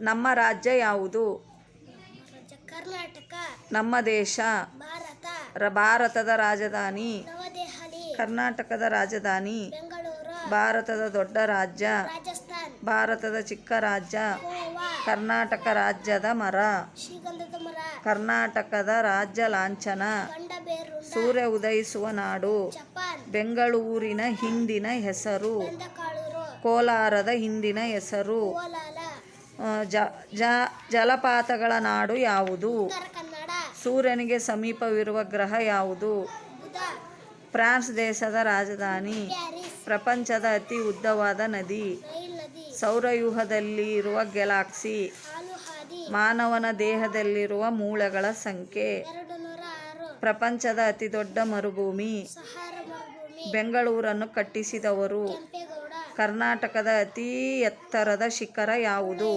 ನಮ್ಮ ರಾಜ್ಯ ಯಾವುದು? ಕರ್ನಾಟಕ ನಮ್ಮ ದೇಶ. ಭಾರತದ ರಾಜಧಾನಿ. ಕರ್ನಾಟಕದ ರಾಜಧಾನಿ. ಭಾರತದ ದೊಡ್ಡ ರಾಜ್ಯ. ಭಾರತದ ಚಿಕ್ಕ ರಾಜ್ಯ. ಕರ್ನಾಟಕ ರಾಜ್ಯದ ಮರ. ಕರ್ನಾಟಕದ ರಾಜ್ಯ ಲಾಂಛನ. ಸೂರ್ಯ ಉದಯಿಸುವ ನಾಡು. ಬೆಂಗಳೂರಿನ ಹಿಂದಿನ ಹೆಸರು. ಕೋಲಾರದ ಹಿಂದಿನ ಹೆಸರು. ಜ ಜ- ಜಲಪಾತಗಳ ನಾಡು ಯಾವುದು? ಸೂರ್ಯನಿಗೆ ಸಮೀಪವಿರುವ ಗ್ರಹ ಯಾವುದು? ಫ್ರಾನ್ಸ್ ದೇಶದ ರಾಜಧಾನಿ. ಪ್ರಪಂಚದ ಅತಿ ಉದ್ದವಾದ ನದಿ. ಸೌರವ್ಯೂಹದಲ್ಲಿ ಇರುವ ಗ್ಯಾಲಾಕ್ಸಿ. ಮಾನವನ ದೇಹದಲ್ಲಿರುವ ಮೂಳೆಗಳ ಸಂಖ್ಯೆ. ಪ್ರಪಂಚದ ಅತಿ ದೊಡ್ಡ ಮರುಭೂಮಿ. ಬೆಂಗಳೂರನ್ನು ಕಟ್ಟಿಸಿದವರು. ಕರ್ನಾಟಕದ ಅತಿ ಎತ್ತರದ ಶಿಖರ ಯಾವುದು?